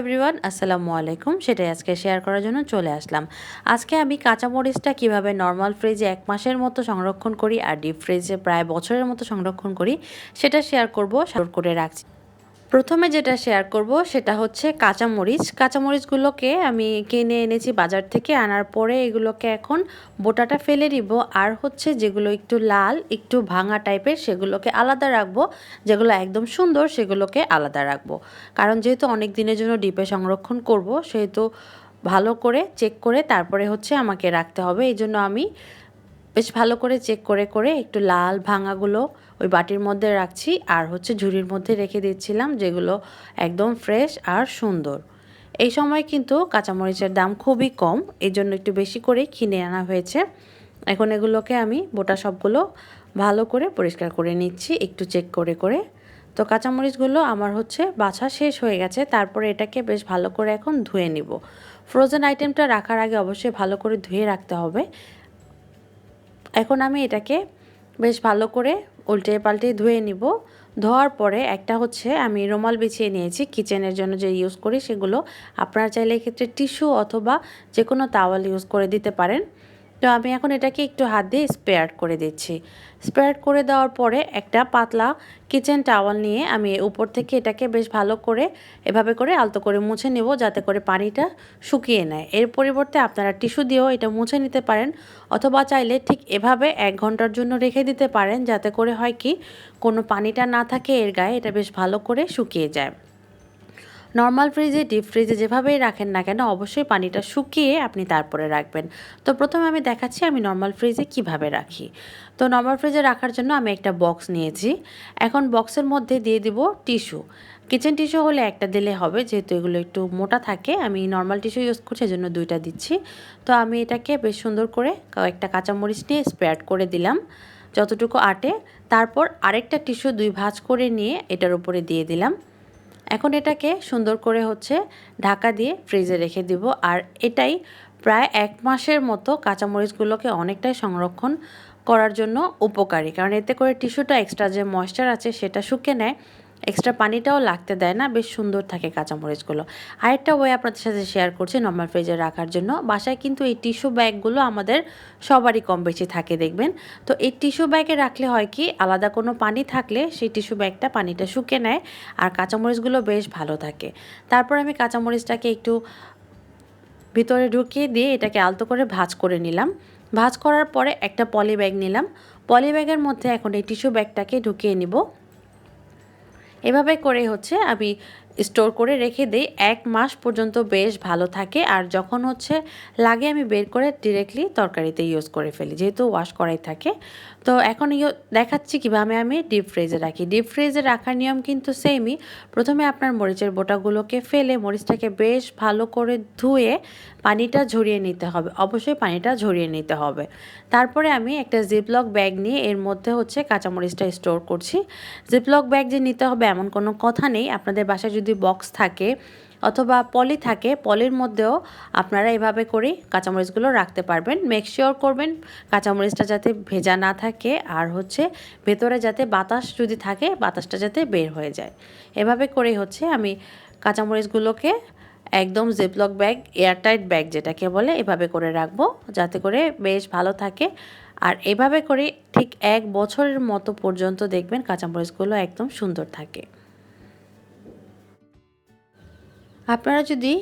Everyone, আসসালামু আলাইকুম। সেটাই আজকে শেয়ার করার জন্য চলে আসলাম। আজকে আমি কাঁচামরিচটা কীভাবে নর্মাল ফ্রিজে এক মাসের মতো সংরক্ষণ করি আর ডিপ ফ্রিজে প্রায় বছরের মতো সংরক্ষণ করি, সেটা শেয়ার করব। করে রাখছি। প্রথমে যেটা শেয়ার করব সেটা হচ্ছে কাঁচামরিচ। কাঁচামরিচগুলোকে আমি কিনে এনেছি বাজার থেকে, আনার পরে এগুলোকে এখন বোটাটা ফেলে দিব। আর হচ্ছে যেগুলো একটু লাল, একটু ভাঙা টাইপের সেগুলোকে আলাদা রাখব। যেগুলো একদম সুন্দর সেগুলোকে আলাদা রাখব। কারণ যেহেতু অনেক দিনের জন্য ডিপে সংরক্ষণ করব, সেহেতু ভালো করে চেক করে তারপরে হচ্ছে আমাকে রাখতে হবে। এই জন্য আমি বেশ ভালো করে চেক করে করে একটু লাল ভাঙাগুলো ওই বাটির মধ্যে রাখছি আর হচ্ছে ঝুড়ির মধ্যে রেখে দিচ্ছিলাম যেগুলো একদম ফ্রেশ আর সুন্দর। এই সময় কিন্তু কাঁচামরিচের দাম খুবই কম এই জন্য একটু বেশি করে কিনে আনা হয়েছে। এখন এগুলোকে আমি বোটা সবগুলো ভালো করে পরিষ্কার করে নিচ্ছি, একটু চেক করে করে। তো কাঁচামরিচগুলো আমার হচ্ছে বাছা শেষ হয়ে গেছে, তারপরে এটাকে বেশ ভালো করে এখন ধুয়ে নিব। ফ্রোজেন আইটেমটা রাখার আগে অবশ্যই ভালো করে ধুয়ে রাখতে হবে। এখন আমি এটাকে বেশ ভালো করে উল্টে পাল্টে ধুয়ে নিব। ধোয়ার পরে একটা হচ্ছে আমি রুমাল বিছিয়ে নিয়েছি, কিচেনের জন্য যে ইউজ করি সেগুলো। আপনারা চাইলে এক্ষেত্রে টিস্যু অথবা যে কোনো তাওয়াল ইউজ করে দিতে পারেন। তো আমি এখন এটাকে একটু হাত দিয়ে স্পেয়ার করে দিচ্ছি। স্প্রেড করে দেওয়ার পরে একটা পাতলা কিচেন টাওয়াল নিয়ে আমি উপর থেকে এটাকে বেশ ভালো করে এভাবে করে আলতো করে মুছে নেব যাতে করে পানিটা শুকিয়ে নেয়। এর পরিবর্তে আপনারা টিস্যু দিয়েও এটা মুছে নিতে পারেন অথবা চাইলে ঠিক এভাবে এক ঘণ্টার জন্য রেখে দিতে পারেন যাতে করে হয় কি কোনো পানিটা না থাকে এর গায়ে, এটা বেশ ভালো করে শুকিয়ে যায়। নর্মাল ফ্রিজে ডিপ ফ্রিজে যেভাবেই রাখেন না কেন, অবশ্যই পানিটা শুকিয়ে আপনি তারপরে রাখবেন। তো প্রথমে আমি দেখাচ্ছি আমি নর্মাল ফ্রিজে কীভাবে রাখি। তো নর্মাল ফ্রিজে রাখার জন্য আমি একটা বক্স নিয়েছি। এখন বক্সের মধ্যে দিয়ে দিব টিস্যু কিচেন টিস্যু হলে একটা দিলে হবে, যেহেতু এগুলো একটু মোটা থাকে, আমি নর্মাল টিস্যু ইউজ করছি জন্য দুইটা দিচ্ছি। তো আমি এটাকে বেশ সুন্দর করে কয়েকটা কাঁচামরিচ নিয়ে স্প্রেড করে দিলাম, যতটুকু আটে। তারপর আরেকটা টিস্যু দুই ভাঁজ করে নিয়ে এটার উপরে দিয়ে দিলাম। এখন এটাকে সুন্দর করে হচ্ছে ঢাকা দিয়ে ফ্রিজে রেখে দিব। আর এটাই প্রায় এক মাসের মতো কাঁচামরিচগুলোকে অনেকটাই সংরক্ষণ করার জন্য উপকারী। কারণ এতে করে টিস্যুটা এক্সট্রা যে ময়েশ্চার আছে সেটা শুকে নেয় এক্সট্রা পানিটাও লাগতে দেয় না, বেশ সুন্দর থাকে কাঁচামরিচগুলো। আরেকটা ওয়ে আপনাদের সাথে শেয়ার করছি নর্মাল ফ্রিজে রাখার জন্য। বাসায় কিন্তু এই টিস্যু ব্যাগগুলো আমাদের সবারই কম বেশি থাকে, দেখবেন? তো এই টিস্যু ব্যাগে রাখলে হয় কি, আলাদা কোনো পানি থাকলে সেই টিস্যু ব্যাগটা পানিটা শুকে নেয় আর কাঁচামরিচগুলো বেশ ভালো থাকে। তারপর আমি কাঁচামরিচটাকে একটু ভিতরে ঢুকিয়ে দিয়ে এটাকে আলতো করে ভাজ করে নিলাম। ভাজ করার পরে একটা পলি ব্যাগ নিলাম। পলি ব্যাগের মধ্যে এখন এই টিস্যু ব্যাগটাকে ঢুকিয়ে নিব। এভাবে করে হচ্ছে আমি স্টোর করে রেখে দিই, এক মাস পর্যন্ত বেশ ভালো থাকে। আর যখন হচ্ছে লাগে আমি বের করে ডিরেক্টলি তরকারিতে ইউজ করে ফেলি, যেহেতু ওয়াশ করাই থাকে। তো এখন দেখাচ্ছি কীভাবে আমি ডিপ ফ্রিজে রাখি। ডিপ ফ্রিজে রাখার নিয়ম কিন্তু সেমই প্রথমে আপনার মরিচের বোটাগুলোকে ফেলে মরিচটাকে বেশ ভালো করে ধুয়ে পানিটা ঝরিয়ে নিতে হবে। অবশ্যই পানিটা ঝরিয়ে নিতে হবে। তারপরে আমি একটা জিপলক ব্যাগ নিয়ে এর মধ্যে হচ্ছে কাঁচামরিচটা স্টোর করছি। জিপলক ব্যাগ যে নিতে হবে এমন কোনো কথা নেই। আপনাদের বাসায় যদি বক্স থাকে অথবা পলি থাকে পলির মধ্যেও আপনারা এভাবে করেই কাঁচামরিচগুলো রাখতে পারবেন। মেক শিওর করবেন কাঁচামরিচটা যাতে ভেজা না থাকে আর হচ্ছে ভেতরে যাতে বাতাস যদি থাকে, বাতাসটা যাতে বের হয়ে যায়। এভাবে করেই হচ্ছে আমি কাঁচামরিচগুলোকে একদম জিপলক ব্যাগ এয়ারটাইট ব্যাগ যেটাকে বলে, এভাবে করে রাখব যাতে করে বেশ ভালো থাকে। আর এভাবে করে ঠিক এক বছরের মতো পর্যন্ত দেখবেন কাঁচামরিচগুলো একদম সুন্দর থাকে। আপনারা যদি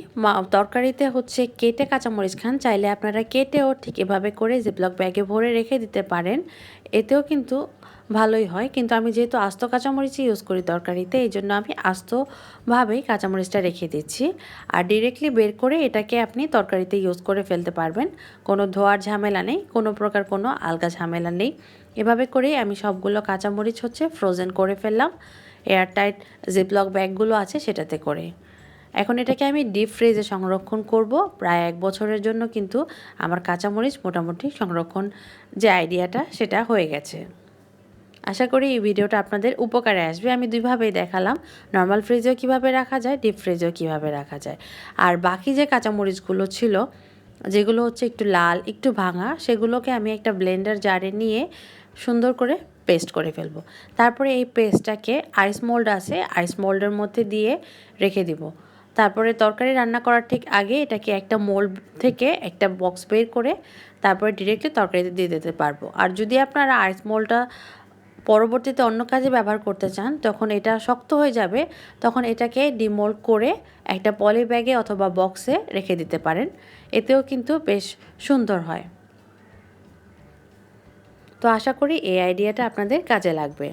তরকারিতে হচ্ছে কেটে কাঁচামরিচ খান, চাইলে আপনারা কেটেও ঠিক এভাবে করে জিপলক ব্যাগে ভরে রেখে দিতে পারেন। এতেও কিন্তু ভালোই হয়। কিন্তু আমি যেহেতু আস্ত কাঁচামরিচই ইউজ করি তরকারিতে এই জন্য আমি আস্তভাবেই কাঁচামরিচটা রেখে দিচ্ছি। আর ডিরেক্টলি বের করে এটাকে আপনি তরকারিতে ইউজ করে ফেলতে পারবেন। কোনো ধোয়ার ঝামেলা নেই, কোনো প্রকার কোনো আলগা ঝামেলা নেই। এভাবে করেই আমি সবগুলো কাঁচামরিচ হচ্ছে ফ্রোজেন করে ফেললাম। এয়ারটাইট জিপলক ব্যাগগুলো আছে সেটাতে করে। এখন এটাকে আমি ডিপ ফ্রিজে সংরক্ষণ করব। প্রায় এক বছরের জন্য কিন্তু আমার কাঁচামরিচ মোটামুটি সংরক্ষণ যে আইডিয়াটা সেটা হয়ে গেছে। আশা করি এই ভিডিওটা আপনাদের উপকারে আসবে। আমি দুইভাবেই দেখালাম। নর্মাল ফ্রিজেও কীভাবে রাখা যায় ডিপ ফ্রিজেও কীভাবে রাখা যায়। আর বাকি যে কাঁচামরিচগুলো ছিল, যেগুলো হচ্ছে একটু লাল, একটু ভাঙা, সেগুলোকে আমি একটা ব্লেন্ডার জারে নিয়ে সুন্দর করে পেস্ট করে ফেলব। তারপরে এই পেস্টটাকে আইস মোল্ড আছে আইস মোল্ডের মধ্যে দিয়ে রেখে দিব। তারপরে তরকারি রান্না করার ঠিক আগে এটাকে একটা মোল থেকে একটা বক্স বের করে তারপরে ডিরেক্টলি তরকারিতে দিয়ে দিতে পারব। আর যদি আপনারা আইস মোলটা পরবর্তীতে অন্য কাজে ব্যবহার করতে চান, তখন এটা শক্ত হয়ে যাবে, তখন এটাকে ডিমোল্ড করে একটা পলি ব্যাগে অথবা বক্সে রেখে দিতে পারেন। এতেও কিন্তু বেশ সুন্দর হয়। তো আশা করি এই আইডিয়াটা আপনাদের কাজে লাগবে।